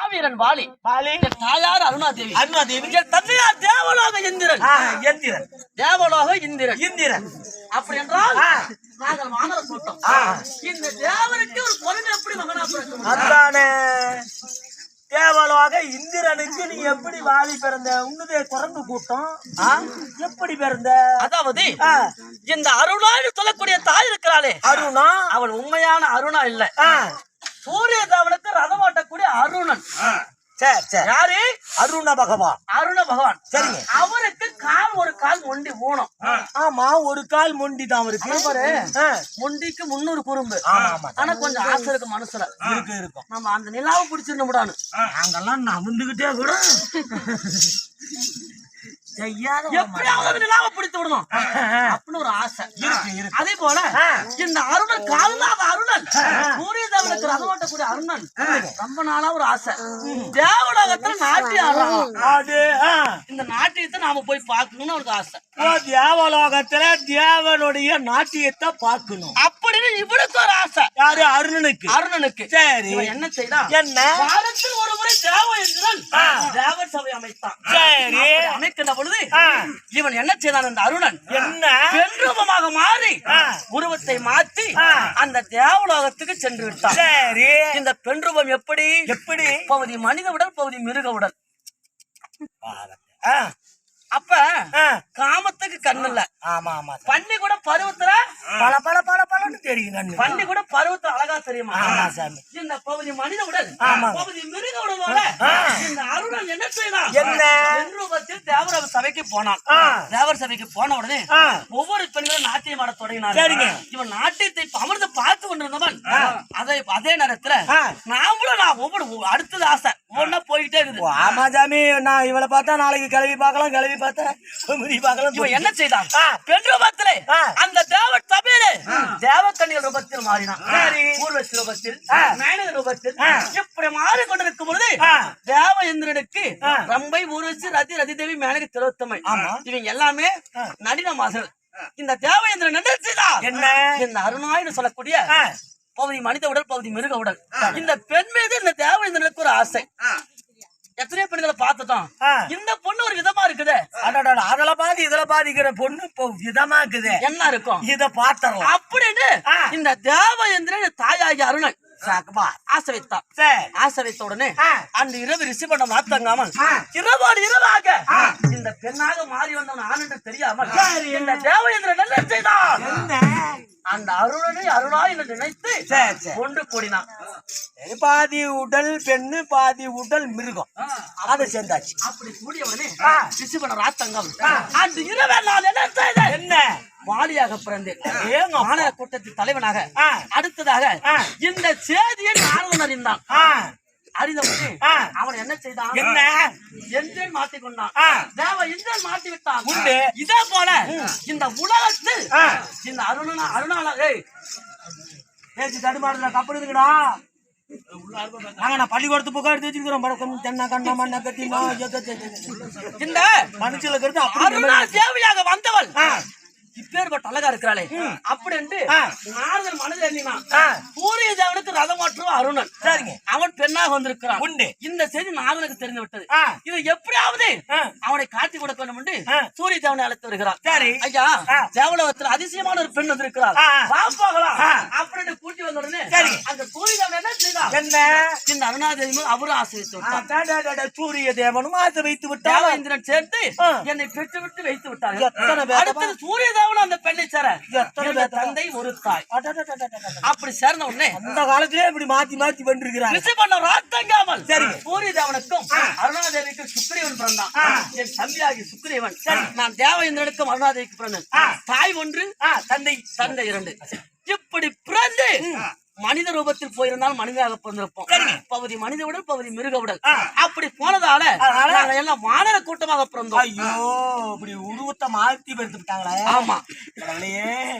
மாவீரன் வாலி என் தாயார் அருணாதேவி. தந்தையார் தேவலோக இந்திரன். ஆ, எந்திரன் தேவலோக இந்திரன். இந்திரன். அப்படி என்றால் ஆ. நாங்கள் வானர கூட்டம். இந்த தேவனுக்கு ஒரு குழந்தை எப்படி மகனா தேவலோக இந்திரனுக்கு நீ எப்படி வாலி பிறந்த? உன்னதே குரங்கு கூட்டம்? எப்படி பிறந்த? அதாவது இந்த அருணான்னு சொல்லக்கூடிய தாய் இருக்கிறாளே. அருணா? அவள் உண்மையான அருணா இல்ல. சூரிய தேவனுக்கு அருணன் சரி சரி. யாரு? அருண பகவான். அருண பகவான். சரிங்க. அவருக்கு கால் ஒரு கால் மொண்டி ஊனம் ஆமா ஒரு கால் மொண்டி தான் அவருக்கு மொண்டிக்கு முன்னூறு குறும்பு. ஆமா ஆமா. ஆனா கொஞ்சம் ஆசை இருக்கு மனசுல. இருக்கு இருக்கும் நம்ம அந்த நிலாவை பிடிச்சிருந்த விடானு நாங்கெல்லாம் நமுந்துகிட்டே கூட எப்படியாவது அந்த நிலாவை பிடித்து விடணும். அப்படின்னு ஒரு ஆசை. இருக்கு இருக்கு. அதே போல ஆ. இந்த அருணன் கால்நாத அருணன் சூரிய தேவனுக்கு ரதம் ஓட்டக்கூடிய அருணன். ரொம்ப நாளா ஒரு ஆசை. தேவலோகத்துல நாட்டியம் ஆடுறான். இந்த நாட்டியத்தை நாம போய் பார்க்கணும்னு அவனுக்கு ஆசை. தேவலோகத்துல தேவனுடைய நாட்டியத்தை பார்க்கணும். அப்படின்னு இவனுக்கு ஒரு ஆசை. யாரு? அருணனுக்கு. அருணனுக்கு. சரி. இவன் என்ன செய்தான் என்ன? வாரத்தில் ஒரு முறை தேவ என்றுடன் தேவ சபை அமைத்தான். சரி. அமைக்கின்ற பொழுது. இவன் என்ன செய்தான் அந்த அருணன்? என்ன? பெண் ரூபமாக மாறி. உருவத்தை ஆ. அந்த தேவலோகத்துக்கு சென்று விட்டான். சரி. இந்த பெண் ரூபம் எப்படி? எப்படி? பகுதி மனித உடல் பகுதி மிருக உடல் அப்ப காமத்துக்கு கண்ணு இல்ல ஆமா ஆமா பன்னி கூட பருவத்துல பல பல பல பலன்னு தெரியும் கண்ணு பன்னி கூட பருவத்துல அழகா தெரியுமா ஆமா சாமி இந்த பகுதி மனித உடல் ஆமா. பகுதி மிருக ஆ. இந்த அருணன் என்ன செய்யலாம் என்ன? ரூபத்தில் தேவர சபைக்கு போனான். தேவர் சபைக்கு போன உடனே. ஒவ்வொரு பெண்களும் நாட்டியம் ஆட தொடங்கினார் சரிங்க. இவன் நாட்டியத்தை அமர்ந்து பார்த்து கொண்டிருந்தவன் அதே அதே நேரத்துல. நாமளும் நான் ஒவ்வொரு அடுத்தது ஆசை ஒன்னா போயிட்டே ஓ, இருக்குது ஆமா சாமி நான் இவளை பார்த்தா நாளைக்கு கிளவி பார்க்கலாம் கிளவி பார்த்தா குமரி பார்க்கலாம் இவன் என்ன செய்தான். பெண் ரூபத்திலே. அந்த தேவ சபையிலே தேவக்கண்ணிகள் ரூபத்தில் மாறினான். ஊர்வசி ரூபத்தில். மேனக ரூபத்தில். இப்படி பொழுது. தேவ ஆ. ரம்பை ஊர்வசி ரதி ரதிதேவி மேனக திலோத்தமை. இவங்க எல்லாமே ஆ. நடினமாசல் இந்த தேவேந்திரன் என்ன செய்தான் என்ன இந்த அருணாயின்னு சொல்லக்கூடிய பகுதி மனித உடல் பகுதி மிருக உடல் இந்த பெண் மீது இந்த தேவேந்திரனுக்கு ஒரு ஆசை எத்தனையோ பெண்களை பார்த்துட்டோம். இந்த பொண்ணு ஒரு விதமா இருக்குதே. அதுல பாதி இதுல பாதிக்கிற பொண்ணு இப்போ விதமா இருக்குது என்ன இருக்கும் இத பாத்திரலாம் அப்படின்னு. இந்த தேவேந்திரன் தாயாகி அருணன். சாக்குமா ஆசை வைத்தான் சரி. ஆசை வைத்த உடனே. அந்த இரவு ரிஷி பண்ண மாத்தங்காமல். இரவோடு இரவாக இந்த பெண்ணாக மாறி வந்தவன் என்று தெரியாமல் இந்த தேவேந்திரன் என்ன செய்தான்? அந்த அருணனை அருணா என்று நினைத்து. ஒன்று கூடினான். பாதி உடல் பெண்ணு பாதி உடல் மிருகம். அதை சேர்ந்தாச்சு. அப்படி கூடிய உடனே ஆ. ரிஷி பண்ண ராத்தங்கம் அந்த இரவே நான் என்ன செய்தேன்? என்ன? வாலியாக பிறந்தேன். மாநகர கூட்டத்தின் தலைவனாக. அடுத்ததாக. இந்த செய்தியை நாரதன் அறிந்தான் ஆ. அவன் என்ன செய்தான் என்ன மாட்டிக் கொண்டான். தேவ இந்திரன் மாட்டி விட்டான் உண்டு. இதே போல இந்த உலகத்தில். இந்த அருணா அருணால பேச்சு தடுமாறுல கப்பல் இருக்குடா நாங்க நான் பள்ளிக்கூடத்து வச்சிருக்கிறோம் பழக்கம் தென்ன கண்ணா மண்ணா இந்த அப்படி அருணா தேவியாக வந்தவள். இப்பேற்பட்ட அழகா இருக்கிறாளே அப்படின்ட்டு ஆ. நாரதன் மனதில் எண்ணினான் ஆ. சூரிய தேவனுக்கு ரதம் மாற்றும் அருணன் சரிங்க அவன் பெண்ணாக வந்திருக்கிறான் உண்டு. இந்த செய்தி நாரதனுக்கு தெரிந்து விட்டது. இது எப்படியாவது. அவனை காட்டி கொடுக்க வேண்டும். சூரிய தேவனை அழைத்து வருகிறான் சரி. ஐயா. தேவலோகத்தில் அதிசயமான ஒரு பெண் வந்திருக்கிறாள் ஆ. வா போகலாம் ஆ. அப்படின்னு கூட்டி வந்த உடனே சரி. அந்த சூரிய தேவன் என்ன செய்தான் என்ன இந்த அருணாதேவி மேல் அவரும் ஆசிரித்து ஆ, விட்டார் டா, டா, டா, டா, சூரிய தேவனும் ஆசை வைத்து விட்டால் தேவேந்திரன் சேர்த்து. என்னை பெற்று விட்டு வைத்து விட்டார் சூரிய தேவன் அந்த பெண்ணை சேர? பேர் தந்தை ஒரு தாய். அப்படி சேர்ந்த உடனே அந்த காலத்திலே இப்படி மாத்தி மாத்தி பண்ணிருக்கிறாங்க ரிஷி பண்ண ராத்தங்காமல் சரி. தேவனுக்கும் அருணாதேவிக்கும் சுக்கிரீவன் பிறந்தான். என் தம்பியாகி சுக்கிரீவன். நான் தேவேந்திரனுக்கும் அருணாதேவிக்கு பிறந்தேன். தாய் ஒன்று தந்தை. தந்தை இரண்டு. இப்படி பிறந்து மனித ரூபத்தில் போயிருந்தால் மனிதனாக பிறந்திருப்போம். பகுதி மனித உடல் பகுதி மிருக உடல். அப்படி போனதால? நாங்க எல்லாம் வானர கூட்டமாக பிறந்தோம். ஐயோ இப்படி உருவத்தை மாத்தி பெருத்து விட்டாங்களே. ஆமா.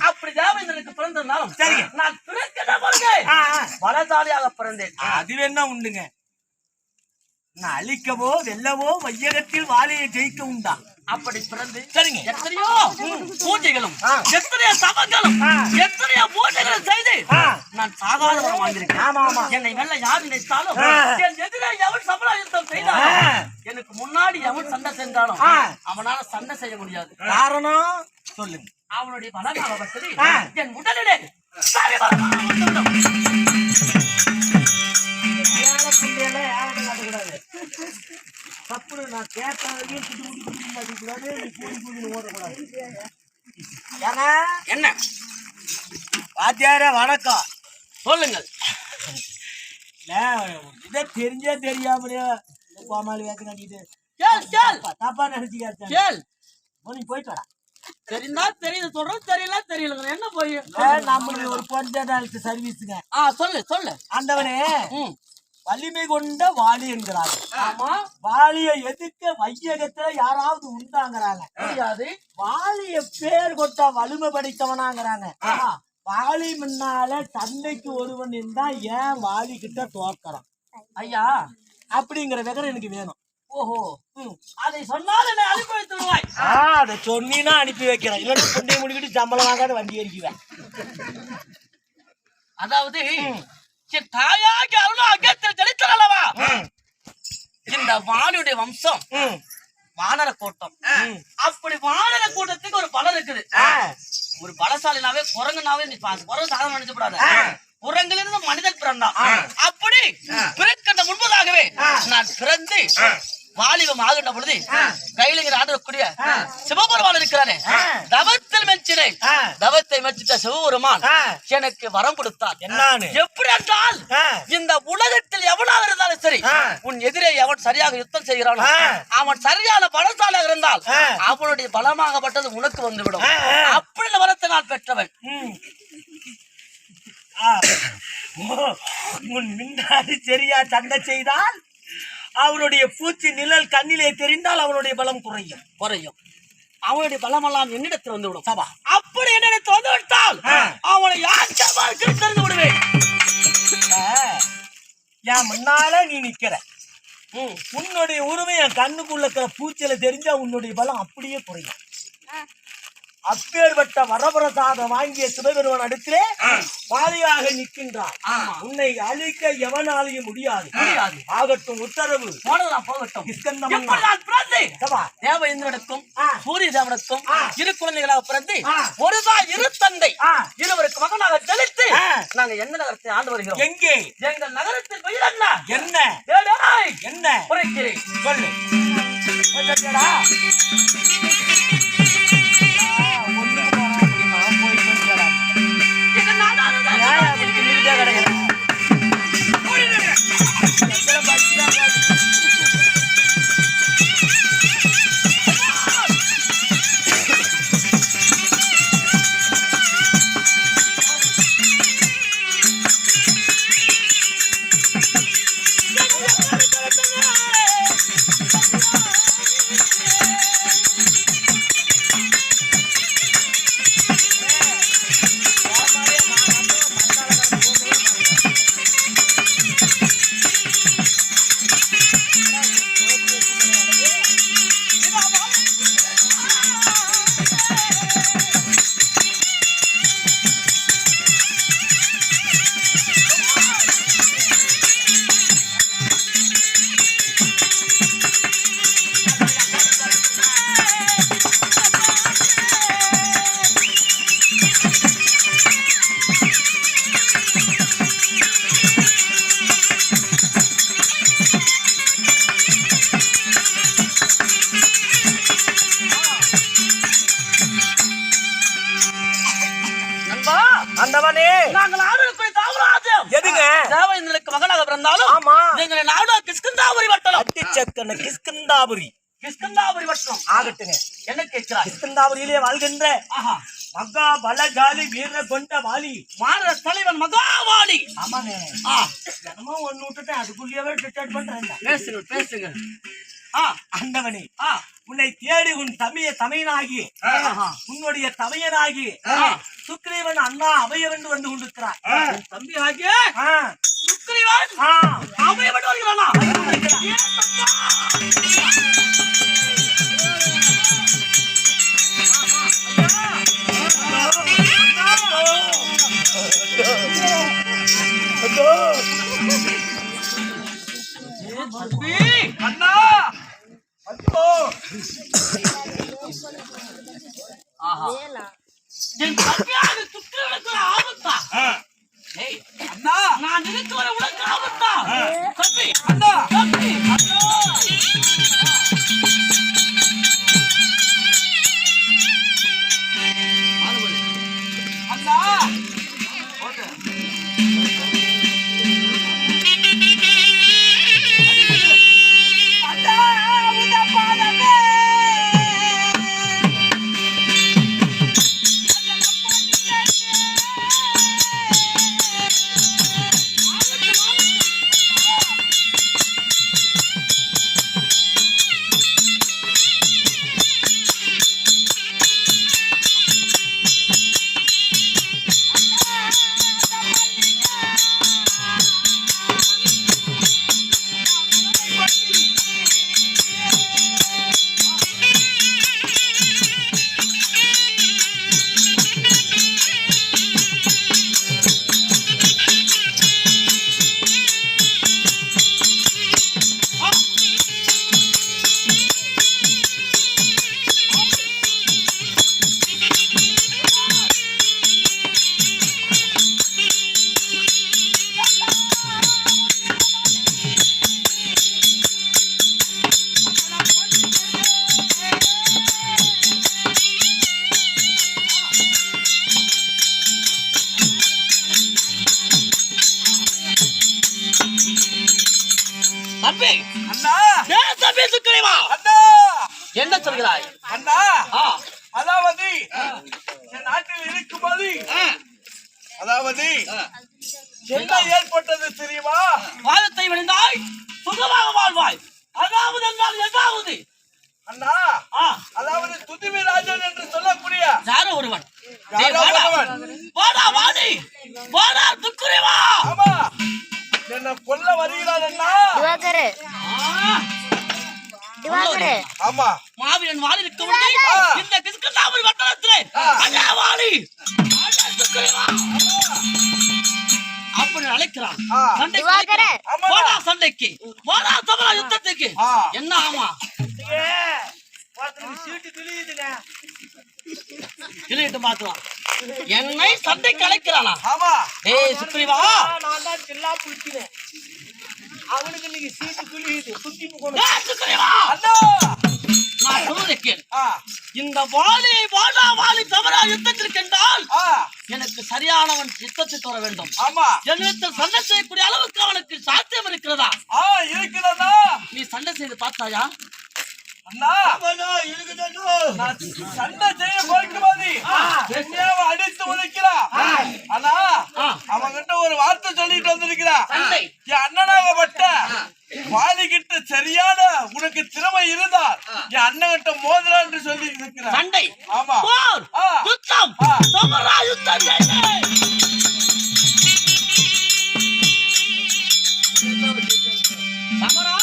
அப்படி தேவேந்திரனுக்கு பிறந்திருந்தாலும் சரி. நான் ஆ. பலசாலியாக பிறந்தேன். அது வேணா உண்டுங்க. நான் அழிக்கவோ வெல்லவோ வையகத்தில் வாழையை ஜெயிக்க உண்டா அப்படி பிறந்து சரிங்க. எத்தனையோ பூஜைகளும் எத்தனையோ சபங்களும் எத்தனையோ பூஜைகளும் செய்து நான் சாதாரணமாக வாழ்ந்திருக்கேன் என்னை வெள்ள யார் நினைத்தாலும் என் எதிரே எவன் சபல யுத்தம் செய்தாலும் எனக்கு முன்னாடி எவன் சண்டை செஞ்சாலும் அவனால சண்டை செய்ய முடியாது. காரணம்? சொல்லுங்க. அவனுடைய பலகால வசதி என் உடலிலே சரி புண்டையெல்லாம் யாரும் காட்டக்கூடாது. தப்புன்னு நான் கேட்டாலையும் குட்டி குட்டி குட்டி மாட்டிக்கூடாது, நீ கூடி கூடின்னு ஓடக்கூடாது. ஏங்க, என்ன? வாத்தியாரே வணக்கம். சொல்லுங்கள். இதை தெரிஞ்சே தெரியாமலே கோமாளி வேத்து கட்டிட்டு கேள் கேள். தப்பா நினைச்சுக்காரு கேள். நீ போயிட்டு வாடா. தெரிந்தா தெரியுது சொல்றது தெரியல தெரியலங்க என்ன போய்? நம்மளுக்கு ஒரு நாளுக்கு சர்வீஸுங்க ஆ சொல்லு சொல்லு. ம். வலிமை கொண்ட வாலி என்கிறாங்க ஆமா வாலிய எதுக்க வையகத்துல யாராவது உண்டாங்கிறாங்க. முடியாது வாலிய பேர் கொட்ட வலிமை படைத்தவனாங்கிறாங்க. வாலி முன்னால தந்தைக்கு ஒருவன் இருந்தா ஏன் வாலி கிட்ட தோக்கறான் ஐயா அப்படிங்கிற விவரம் எனக்கு வேணும். ஓஹோ. அதை சொன்னால் என்னை அனுப்பி வைத்து விடுவாய் ஆ அதை சொன்னீன்னா அனுப்பி வைக்கிறேன். இல்லைன்னா கொண்டே முடிக்கிட்டு சம்பளம் வாங்காத வண்டி ஏறிக்குவேன். அதாவது தாயாகி அருளும் அகத்தில் தெளித்தல் அல்லவா இந்த வாணியுடைய வம்சம். வானர கூட்டம். அப்படி வானர கூட்டத்துக்கு ஒரு பலம் இருக்குது. ஒரு பலசாலினாவே குரங்குனாவே நீ குரங்கு சாதம் நினைச்சப்படாத குரங்கிலிருந்து மனிதன் பிறந்தான். அப்படி பிறக்கின்ற முன்பதாகவே நான் பிறந்து வாலிபம் ஆகின்ற பொழுது கையிலிங்கிற ஆடக்கூடிய சிவபெருமான் இருக்கிறானே தவத்தில் மெச்சினை. தவத்தை மெச்சிட்ட சிவபெருமான். எனக்கு வரம் கொடுத்தார் எப்படி என்றால். இந்த உலகத்தில் எவனாக இருந்தாலும் சரி. உன் எதிரே எவன் சரியாக யுத்தம் செய்கிறானோ. அவன் சரியான பலசாலியாக இருந்தால். அவனுடைய பலமாகப்பட்டது உனக்கு வந்துவிடும். அப்படி வரத்தை நான் பெற்றவன். உன் முன்னாடி சரியா சண்டை செய்தால் அவனுடைய பூச்சி நிழல் கண்ணிலே தெரிந்தால் அவனுடைய பலம் குறையும். குறையும். அவனுடைய பலமெல்லாம் என்னிடத்தில் வந்து விடும் சபா. அப்படி என்னிடத்தில் வந்து விட்டால். அவனை யார் தெரிந்து விடுவேன். ஆ. என் முன்னால நீ நிக்கிற. ம். உன்னுடைய உரிமை என் கண்ணுக்குள்ள இருக்கிற பூச்சியில தெரிஞ்சா உன்னுடைய பலம் அப்படியே குறையும். அப்பேற்பட்ட வரபிரசாதம் வாங்கிய சிவபெருமான் அடுத்திலே பாலியாக நிற்கின்றார். உன்னை அழிக்க எவனாலையும் முடியாது. முடியாது. ஆகட்டும் உத்தரவு. போனதெல்லாம் போகட்டும். தேவேந்திரனுக்கும். சூரிய தேவனுக்கும். இரு குழந்தைகளாக பிறந்து ஆ. ஒரு தாய் இரு தந்தை. இருவருக்கு மகனாக தெளித்து. நாங்க எந்த நகரத்தை ஆண்டு வருகிறோம்? எங்கே? எங்கள் நகரத்தின் பெயர் என்ன? என்ன? என்ன? குறைக்கிறேன் சொல்லு. எத்தனை பக்தி நண்பா ஆண்டவனே நாங்கள் ஆடலுக்குரிய தாவராஜம் எதுங்க? தேவேந்திரனுக்கு மகனாக பிறந்தாலும் ஆமா. எங்களை நாடு கிஷ்கந்தாபுரி வட்டலம் அட்டிச்சக்கன கிஷ்கந்தாபுரி கிஷ்கந்தாபுரி வட்டலம் ஆகட்டுங்க என்ன கேட்கிறாய்? கிஷ்கந்தாபுரியிலே வாழ்கின்ற ஆஹா. மகா பலகாலி வீர கொண்ட வாலி மாநில தலைவன் மகாவாணி ஆமாங்க. ஆ. என்னமோ ஒண்ணு விட்டுட்டேன் அதுக்குள்ளேயே டிஸ்டர்ட் பண்றேன் பேசுங்கள் பேசுங்கள் ஆ உன்னை தேடி உன் தமைய தமையனாகி. உன்னுடைய தமையனாகி. சுக்ரீவன் அண்ணா அவையவென்று வந்து கொண்டிருக்கிறார் தம்பி ஆகிய. சுக்ரீவன் ஆ. அவைய மட்டும் வருகிறானா அண்ணா ஐயோ வாழ்வாய் அதாவது என்றால் எதாவது? அண்ணா ஆ. அதாவது துதிவி ராஜன் என்று சொல்லக்கூடிய யாரோ ஒருவன். வாடா. வாடா வாடி. சுக்கிரவா ஆமா. என்ன கொல்ல வருகிறார் அண்ணா. திவாகரு. ஆ, திவாகரு. ஆமா. மாவீரன் வாழி இருக்க முடியும் ஆ. இந்த வட்டத்திலே ஆ. அண்ணா வாழி அண்ணா அப்படி அழைக்கிறான். போடா சண்டைக்கு. போடா சமரா யுத்தத்துக்கு. என்ன ஆமா? கிளியிட்டு என்னை சண்டைக்கு அழைக்கிறானா? ஆமா. ஏய் சுக்ரீவா. நான் தான் சில்லா புடிச்சினேன் அவனுக்கு சீட்டு சுத்தி சுக்ரீவா! நான் கேள் ஆ. இந்த வாலி வாடா வாலி சமரா யுத்தத்திற்கு என்றால் ஆ. எனக்கு சரியானவன் யுத்தத்துக்கு வர வேண்டும். ஆமா. என்னிடத்தில் சண்டை செய்யக்கூடிய அளவுக்கு அவனுக்கு சாத்தியம் இருக்கிறதா? ஆ இருக்கிறதா? நீ சண்டை செய்து பார்த்தாயா? சண்டை செய்ய அவன் அடித்து உதைக்கிறா அண்ணா ஆ. அவன்கிட்ட ஒரு வார்த்தை சொல்லிட்டு வந்திருக்கிறா சண்டை. என் அண்ணனாகப்பட்ட சரியான உனக்கு திறமை இருந்தா என் அண்ணன் கிட்ட மோதிரான்னு சொல்லி இருக்கிறான் சண்டை. ஆமா. போர். ஆ. யுத்தம். ஆ. சமரா யுத்தம் செய்து. சமரா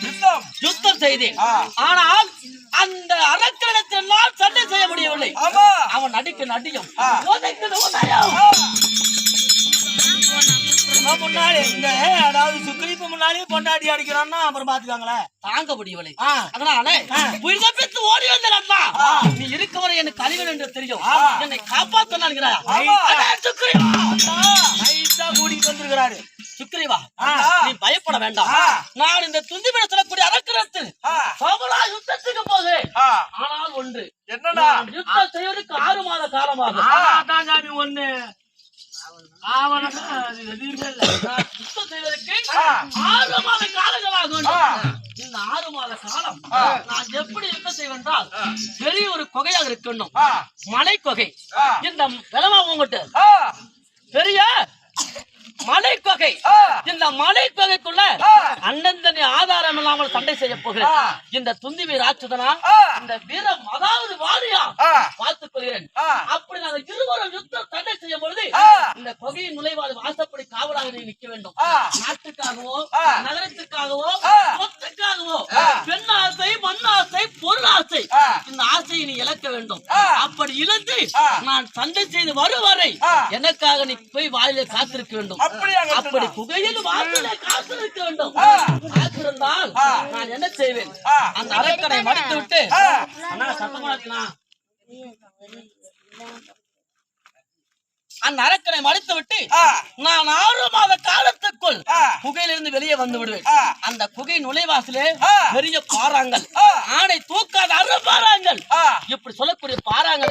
யுத்தம். யுத்தம் செய்தேன். ஆனால் அந்த அரக்கணத்தினால் சண்டை செய்ய முடியவில்லை அவன். உதைக்கு உதயம். ஆ. இவன் முன்னாடி இந்த அதாவது சுக்ரீப்பு முன்னாடியே பொண்டாடி அடிக்கிறான்னா அப்புறம் பாத்துக்காங்களேன் தாங்க முடியவில்லை. அதனால உயிர் தப்பித்து ஓடி அண்ணா நீ இருக்க வரை எனக்கு அழிவன் என்று தெரியும். என்னை நைஸா கூட்டிட்டு வந்திருக்கிறாரு சுக்ரீவா. நீ பயப்பட வேண்டாம். நான் இந்த துந்திபிட சொல்லக்கூடிய அரக்கரத்தில். சோமலா யுத்தத்துக்கு போகிறேன். ஆனால் ஒன்று என்னடா யுத்தம் செய்வதற்கு ஆறு மாத காலமாகும் அதான் ஒண்ணு அவன நான் யுத்தம் செய்வதற்கு. ஆறு மாத காலங்களாகும். இந்த ஆறு மாத காலம். நான் எப்படி யுத்தம் செய்வேன் என்றால் பெரிய ஒரு குகையாக இருக்கணும். மலை குகை. இந்த விளமா உங்ககிட்ட. பெரிய மலை குகை. இந்த மலை குகைக்குள்ள. அண்ணந்தனி ஆதாரம் இல்லாமல் சண்டை செய்ய போகிறேன். இந்த துந்தி வீர ஆச்சுதனா. இந்த வீரம் அதாவது வாரியா. பார்த்துக் கொள்கிறேன். அப்படி நாங்கள் இருவரும் யுத்தம் சண்டை செய்யும் பொழுது. இந்த குகையின் நுழைவாது வாசப்படி காவலாக நீ நிற்க வேண்டும். நாட்டுக்காகவோ. நகரத்துக்காகவோ. சொத்துக்காகவோ. பெண் ஆசை மண் ஆசை பொருள் ஆசை. இந்த ஆசையை நீ இழக்க வேண்டும். அப்படி இழந்து. நான் சண்டை செய்து வரும் வரை ஆ. எனக்காக நீ போய் வாயிலே காத்திருக்க வேண்டும் அப்படி? குகையில் வாசலே காத்திருக்க வேண்டும் ஆ. காத்து இருந்தால் ஆ. நான் என்ன செய்வேன். அந்த அரக்கனை மடித்து விட்டு அந்த அரக்கனை மடித்து விட்டு. நான் ஆறு மாத காலத்துக்குள். குகையிலிருந்து வெளியே வந்து விடுவேன். அந்த குகை நுழைவாசலே. பெரிய பாறாங்கல் ஆ. ஆணை தூக்காத அறு பாறாங்கல் ஆ. இப்படி சொல்லக்கூடிய பாறாங்கல்